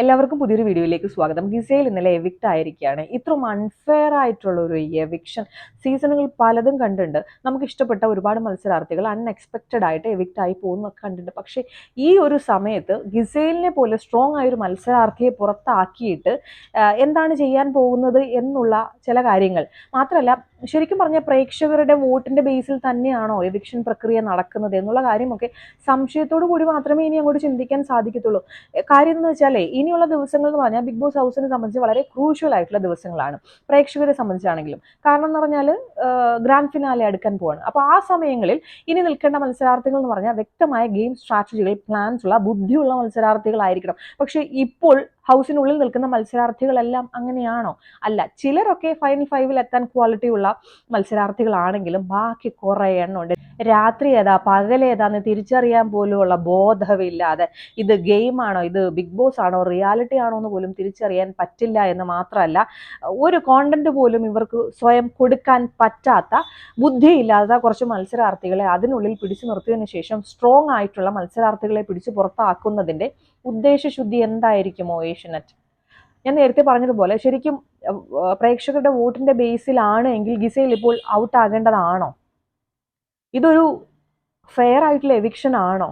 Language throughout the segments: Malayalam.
എല്ലാവർക്കും പുതിയൊരു വീഡിയോയിലേക്ക് സ്വാഗതം. ഗിസയിൽ ഇന്നലെ എവിക്റ്റ് ആയിരിക്കുകയാണ്. ഇത്രയും അൺഫെയർ ആയിട്ടുള്ള ഒരു എവിക്ഷൻ സീസണുകൾ പലതും കണ്ടിട്ടുണ്ട്. നമുക്ക് ഇഷ്ടപ്പെട്ട ഒരുപാട് മത്സരാർത്ഥികൾ അൺഎക്സ്പെക്റ്റഡ് ആയിട്ട് എവിക്റ്റ് ആയി പോകുന്നൊക്കെ കണ്ടിട്ടുണ്ട്. പക്ഷേ ഈ ഒരു സമയത്ത് ഗിസയിലിനെ പോലെ സ്ട്രോങ് ആയ ഒരു മത്സരാർത്ഥിയെ പുറത്താക്കിയിട്ട് എന്താണ് ചെയ്യാൻ പോകുന്നത് എന്നുള്ള ചില കാര്യങ്ങൾ. മാത്രമല്ല ശരിക്കും പറഞ്ഞ പ്രേക്ഷകരുടെ വോട്ടിന്റെ ബേസിൽ തന്നെയാണോ എവിക്ഷൻ പ്രക്രിയ നടക്കുന്നത് എന്നുള്ള കാര്യമൊക്കെ സംശയത്തോടു കൂടി മാത്രമേ ഇനി അങ്ങോട്ട് ചിന്തിക്കാൻ സാധിക്കത്തുള്ളൂ. കാര്യം എന്ന് വെച്ചാലേ ഇനിയുള്ള ദിവസങ്ങൾ എന്ന് പറഞ്ഞാൽ ബിഗ് ബോസ് ഹൗസിനെ സംബന്ധിച്ച് വളരെ ക്രൂഷ്യൽ ആയിട്ടുള്ള ദിവസങ്ങളാണ്. പ്രേക്ഷകരെ സംബന്ധിച്ചാണെങ്കിലും. കാരണം എന്ന് പറഞ്ഞാൽ ഗ്രാൻഡ് ഫിനാലെ അടുക്കാൻ പോവാണ്. അപ്പോൾ ആ സമയങ്ങളിൽ ഇനി നിൽക്കേണ്ട മത്സരാർത്ഥികൾ എന്ന് പറഞ്ഞാൽ വ്യക്തമായ ഗെയിം സ്ട്രാറ്റജികൾ പ്ലാൻസ് ഉള്ള ബുദ്ധിയുള്ള മത്സരാർത്ഥികളായിരിക്കണം. പക്ഷേ ഇപ്പോൾ ഹൗസിനുള്ളിൽ നിൽക്കുന്ന മത്സരാർത്ഥികളെല്ലാം അങ്ങനെയാണോ? അല്ല ചിലരൊക്കെ ഫൈനൽ ഫൈവിൽ എത്താൻ ക്വാളിറ്റി ഉള്ള മത്സരാർത്ഥികളാണെങ്കിലും ബാക്കി കുറേ എണ്ണമുണ്ട് രാത്രി ഏതാ പകലേതാന്ന് തിരിച്ചറിയാൻ പോലുമുള്ള ബോധമില്ലാതെ ഇത് ഗെയിമാണോ ഇത് ബിഗ് ബോസ് ആണോ റിയാലിറ്റി ആണോ എന്ന് പോലും തിരിച്ചറിയാൻ പറ്റില്ല എന്ന് മാത്രമല്ല ഒരു കോണ്ടന്റ് പോലും ഇവർക്ക് സ്വയം കൊടുക്കാൻ പറ്റാത്ത ബുദ്ധിയില്ലാത്ത കുറച്ച് മത്സരാർത്ഥികളെ അതിനുള്ളിൽ പിടിച്ചു നിർത്തിയതിനു ശേഷം സ്ട്രോങ് ആയിട്ടുള്ള മത്സരാർത്ഥികളെ പിടിച്ചു പുറത്താക്കുന്നതിന്റെ ഉദ്ദേശശുദ്ധി എന്തായിരിക്കുമോ ഏഷ്യനെറ്റ്? ഞാൻ നേരത്തെ പറഞ്ഞതുപോലെ ശരിക്കും പ്രേക്ഷകരുടെ വോട്ടിന്റെ ബേസിലാണ് എങ്കിൽ ഗിസയിൽ ഇപ്പോൾ ഔട്ട് ആകേണ്ടതാണോ ഇതൊരു ഫെയർ ആയിട്ടുള്ള എവിക്ഷൻ ആണോ?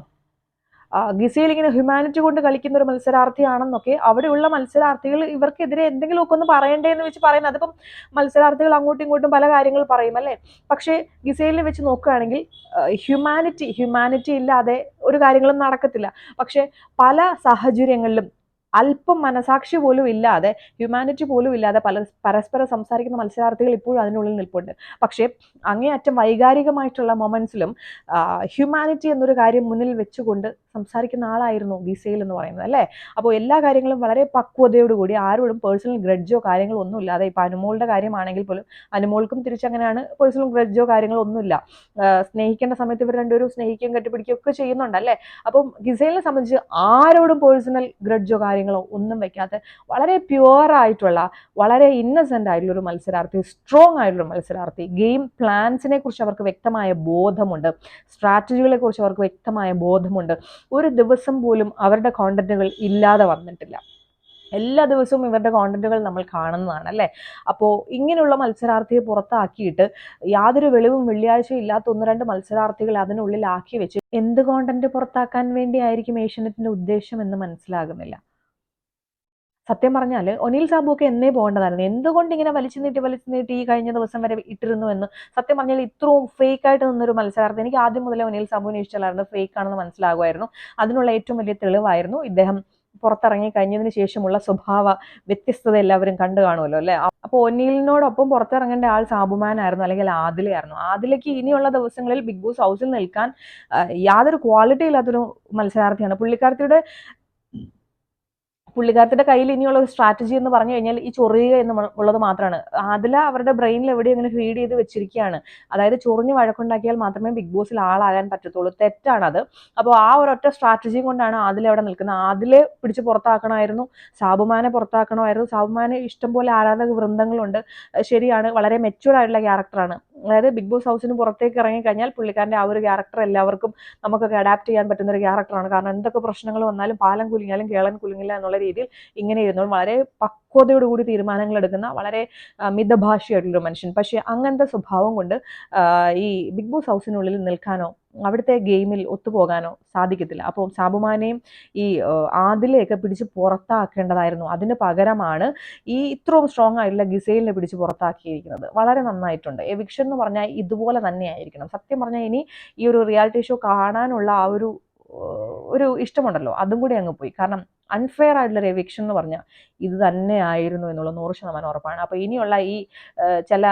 ഗിസയിൽ ഇങ്ങനെ ഹ്യൂമാനിറ്റി കൊണ്ട് കളിക്കുന്ന ഒരു മത്സരാർത്ഥിയാണെന്നൊക്കെ അവിടെയുള്ള മത്സരാർത്ഥികൾ ഇവർക്കെതിരെ എന്തെങ്കിലുമൊക്കെ ഒന്ന് പറയണ്ടേ എന്ന് വെച്ച് പറയുന്നത്. അതിപ്പം മത്സരാർത്ഥികൾ അങ്ങോട്ടും ഇങ്ങോട്ടും പല കാര്യങ്ങൾ പറയും അല്ലേ? പക്ഷേ ഗിസയിൽ വെച്ച് നോക്കുകയാണെങ്കിൽ ഹ്യൂമാനിറ്റി ഹ്യൂമാനിറ്റി ഇല്ലാതെ ഒരു കാര്യങ്ങളും നടക്കത്തില്ല. പക്ഷേ പല സാഹചര്യങ്ങളിലും അല്പം മനസാക്ഷി പോലും ഇല്ലാതെ ഹ്യൂമാനിറ്റി പോലും ഇല്ലാതെ പല പരസ്പരം സംസാരിക്കുന്ന മത്സരാർത്ഥികൾ ഇപ്പോഴും അതിനുള്ളിൽ നിൽപ്പുണ്ട്. പക്ഷേ അങ്ങേയറ്റം വൈകാരികമായിട്ടുള്ള മൊമെന്റ്സിലും ഹ്യൂമാനിറ്റി എന്നൊരു കാര്യം മുന്നിൽ വെച്ചുകൊണ്ട് സംസാരിക്കുന്ന ആളായിരുന്നു ഗീസയിൽ എന്ന് പറയുന്നത് അല്ലേ? അപ്പോൾ എല്ലാ കാര്യങ്ങളും വളരെ പക്വതയോടുകൂടി ആരോടും പേഴ്സണൽ ഗ്രഡ്ജോ കാര്യങ്ങളോ ഒന്നും ഇല്ലാതെ ഇപ്പം അനുമോളുടെ കാര്യമാണെങ്കിൽ പോലും അനുമോൾക്കും തിരിച്ചങ്ങനെയാണ് പേഴ്സണൽ ഗ്രഡ്ജോ കാര്യങ്ങളോ ഒന്നുമില്ല. സ്നേഹിക്കേണ്ട സമയത്ത് ഇവർ രണ്ടുപേരും സ്നേഹിക്കുകയും കെട്ടിപ്പിടിക്കുകയും ഒക്കെ ചെയ്യുന്നുണ്ടല്ലേ അപ്പം ഗിസൈലിനെ സംബന്ധിച്ച് ആരോടും പേഴ്സണൽ ഗ്രഡ്ജോ കാര്യങ്ങളോ ഒന്നും വെക്കാത്ത വളരെ പ്യുവറായിട്ടുള്ള വളരെ ഇന്നസെന്റ് ആയിട്ടുള്ള ഒരു മത്സരാർത്ഥി സ്ട്രോങ് ആയിട്ടുള്ള മത്സരാർത്ഥി ഗെയിം പ്ലാൻസിനെ കുറിച്ച് അവർക്ക് വ്യക്തമായ ബോധമുണ്ട് സ്ട്രാറ്റജികളെ കുറിച്ച് അവർക്ക് വ്യക്തമായ ബോധമുണ്ട്. ഒരു ദിവസം പോലും അവരുടെ കോണ്ടന്റുകൾ ഇല്ലാതെ വന്നിട്ടില്ല. എല്ലാ ദിവസവും ഇവരുടെ കോണ്ടന്റുകൾ നമ്മൾ കാണുന്നതാണ് അല്ലേ? അപ്പോൾ ഇങ്ങനെയുള്ള മത്സരാർത്ഥിയെ പുറത്താക്കിയിട്ട് യാതൊരു വെളിവും വെള്ളിയാഴ്ചയും ഇല്ലാത്ത ഒന്ന് രണ്ട് മത്സരാർത്ഥികൾ അതിനുള്ളിൽ ആക്കി വെച്ച് എന്ത് കോണ്ടന്റ് പുറത്താക്കാൻ വേണ്ടിയായിരിക്കും ഏഷ്യനെറ്റിന്റെ ഉദ്ദേശം എന്ന് മനസ്സിലാകുന്നില്ല. സത്യം പറഞ്ഞാൽ ഒനിൽ സാബുക്ക് എന്നേ പോകേണ്ടതായിരുന്നു. എന്തുകൊണ്ട് ഇങ്ങനെ വലിച്ചു നീട്ടി വലിച്ചു നീട്ടി ഈ കഴിഞ്ഞ ദിവസം വരെ ഇട്ടിരുന്നു എന്ന് സത്യം പറഞ്ഞാൽ ഇത്രയും ഫേക്ക് ആയിട്ട് നിന്നൊരു മത്സരാർത്ഥി എനിക്ക് ആദ്യം മുതലേ ഒനിൽ സാബുവിനെ ഇഷ്ടമല്ലായിരുന്നു. ഫേക്ക് ആണെന്ന് മനസ്സിലാകുമായിരുന്നു. അതിനുള്ള ഏറ്റവും വലിയ തെളിവായിരുന്നു ഇദ്ദേഹം പുറത്തിറങ്ങി കഴിഞ്ഞതിന് ശേഷമുള്ള സ്വഭാവ വ്യത്യസ്തത എല്ലാവരും കണ്ടു കാണുമല്ലോ അല്ലേ? അപ്പോൾ ഒന്നീലിനോടൊപ്പം പുറത്തിറങ്ങേണ്ട ആൾ സാബുമാനായിരുന്നു അല്ലെങ്കിൽ ആദിലയായിരുന്നു. ആദിലയ്ക്ക് ഇനിയുള്ള ദിവസങ്ങളിൽ ബിഗ് ബോസ് ഹൗസിൽ നിൽക്കാൻ യാതൊരു ക്വാളിറ്റി ഇല്ലാത്തൊരു മത്സരാർത്ഥിയാണ്. പുള്ളിക്കാരത്തിയുടെ പുള്ളിക്കാരത്തിന്റെ കയ്യിൽ ഇനിയുള്ള ഒരു സ്ട്രാറ്റജി എന്ന് പറഞ്ഞു കഴിഞ്ഞാൽ ഈ ചൊറിയുക എന്ന് ഉള്ളത് മാത്രമാണ്. അതിൽ അവരുടെ ബ്രെയിനിൽ എവിടെ അങ്ങനെ ഫീഡ് ചെയ്ത് വെച്ചിരിക്കുകയാണ്. അതായത് ചൊറിഞ്ഞ് വഴക്കുണ്ടാക്കിയാൽ മാത്രമേ ബിഗ് ബോസിൽ ആളാകാൻ പറ്റത്തുള്ളൂ. തെറ്റാണത്. അപ്പോൾ ആ ഒരൊറ്റ സ്ട്രാറ്റജി കൊണ്ടാണ് ആദില അവിടെ നിൽക്കുന്നത്. ആദിലെ പിടിച്ച് പുറത്താക്കണമായിരുന്നു. സാബുമാനെ പുറത്താക്കണമായിരുന്നു. സാബുമാനെ ഇഷ്ടംപോലെ ആരാധക വൃന്ദങ്ങളുണ്ട്. ശരിയാണ്. വളരെ മെച്യൂർഡ് ആയിട്ടുള്ള ക്യാരക്ടറാണ് അതായത് ബിഗ് ബോസ് ഹൗസിന് പുറത്തേക്ക് ഇറങ്ങി കഴിഞ്ഞാൽ പുള്ളിക്കാരന്റെ ആ ഒരു ക്യാരക്ടർ എല്ലാവർക്കും നമുക്കൊക്കെ അഡാപ്റ്റ് ചെയ്യാൻ പറ്റുന്ന ഒരു ക്യാരക്ടറാണ് കാരണം എന്തൊക്കെ പ്രശ്നങ്ങൾ വന്നാലും പാലം കുലുങ്ങിയാലും കേളൻ കുലുങ്ങില്ല എന്നുള്ള രീതിയിൽ ഇങ്ങനെ ഇരുന്നു വളരെ പക്വതയോടുകൂടി തീരുമാനങ്ങൾ എടുക്കുന്ന വളരെ മിതഭാഷയായിട്ടുള്ളൊരു മനുഷ്യൻ. പക്ഷേ അങ്ങനത്തെ സ്വഭാവം കൊണ്ട് ഈ ബിഗ് ബോസ് ഹൗസിനുള്ളിൽ നിൽക്കാനോ അവിടുത്തെ ഗെയിമിൽ ഒത്തുപോകാനോ സാധിക്കത്തില്ല. അപ്പോൾ സാബുമാനെയും ഈ ആദിലെയൊക്കെ പിടിച്ച് പുറത്താക്കേണ്ടതായിരുന്നു. അതിന് പകരമാണ് ഈ ഇത്രയും സ്ട്രോങ് ആയിട്ടുള്ള ഗിസൈലിനെ പിടിച്ച് പുറത്താക്കിയിരിക്കുന്നത്. വളരെ നന്നായിട്ടുണ്ട്. എവിക്ഷൻ എന്ന് പറഞ്ഞാൽ ഇതുപോലെ തന്നെ ആയിരിക്കണം സത്യം പറഞ്ഞാൽ ഇനി ഈ ഒരു റിയാലിറ്റി ഷോ കാണാനുള്ള ആ ഒരു ഒരു ഇഷ്ടമുണ്ടല്ലോ. അതും കൂടി അങ്ങ് പോയി. കാരണം അൺഫെയർ ആയിട്ടുള്ള ഒരു എവിക്ഷൻ എന്ന് പറഞ്ഞാൽ ഇത് തന്നെ ആയിരുന്നു എന്നുള്ള നൂറ് ശതമാനം ഉറപ്പാണ്. അപ്പോൾ ഇനിയുള്ള ഈ ചില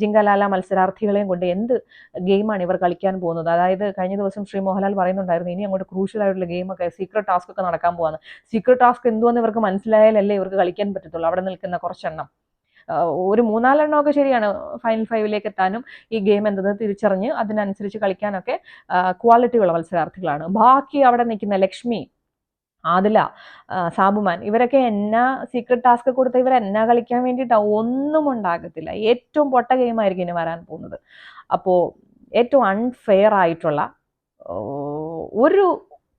ജിങ്കലാല മത്സരാർത്ഥികളെയും കൊണ്ട് എന്ത് ഗെയിമാണ് ഇവർ കളിക്കാൻ പോകുന്നത്? അതായത് കഴിഞ്ഞ ദിവസം ശ്രീ മോഹൻലാൽ പറയുന്നുണ്ടായിരുന്നു ഇനി അങ്ങോട്ട് ക്രൂഷ്യൽ ആയിട്ടുള്ള ഗെയിമൊക്കെ സീക്രട്ട് ടാസ്ക് ഒക്കെ നടക്കാൻ പോവാണ് സീക്രട്ട് ടാസ്ക് എന്തുവെന്ന് ഇവർക്ക് മനസ്സിലായാലല്ലേ ഇവർക്ക് കളിക്കാൻ പറ്റത്തുള്ളൂ അവിടെ നിൽക്കുന്ന കുറച്ചെണ്ണം. ഒരു മൂന്നാലെണ്ണമൊക്കെ ശരിയാണ് ഫൈനൽ ഫൈവിലേക്ക് എത്താനും ഈ ഗെയിം എന്തെന്ന് തിരിച്ചറിഞ്ഞ് അതിനനുസരിച്ച് കളിക്കാനൊക്കെ ക്വാളിറ്റിയുള്ള മത്സരാർത്ഥികളാണ്. ബാക്കി അവിടെ നിൽക്കുന്ന ലക്ഷ്മി ആദില സാബുമാൻ ഇവരൊക്കെ എന്നാ സീക്രട്ട് ടാസ്ക് കൊടുത്ത ഇവർ എന്നാ കളിക്കാൻ വേണ്ടിയിട്ടാണ് ഒന്നും ഉണ്ടാകത്തില്ല. ഏറ്റവും പൊട്ട ഗെയിം ആയിരിക്കും ഇനി വരാൻ പോകുന്നത്. അപ്പോൾ ഏറ്റവും അൺഫെയർ ആയിട്ടുള്ള ഒരു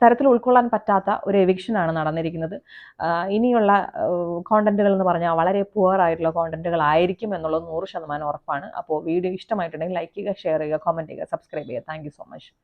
തരത്തിൽ ഉൾക്കൊള്ളാൻ പറ്റാത്ത ഒരു എവിക്ഷനാണ് നടന്നിരിക്കുന്നത്. ഇനിയുള്ള കോണ്ടന്റുകൾ എന്ന് പറഞ്ഞാൽ വളരെ പുവർ ആയിട്ടുള്ള കോണ്ടന്റുകൾ ആയിരിക്കും എന്നുള്ളത് നൂറ് ശതമാനം ഉറപ്പാണ്. അപ്പോൾ വീഡിയോ ഇഷ്ടമായിട്ടുണ്ടെങ്കിൽ ലൈക്ക് ചെയ്യുക ഷെയർ ചെയ്യുക കമന്റ് ചെയ്യുക സബ്സ്ക്രൈബ് ചെയ്യുക. Thank so much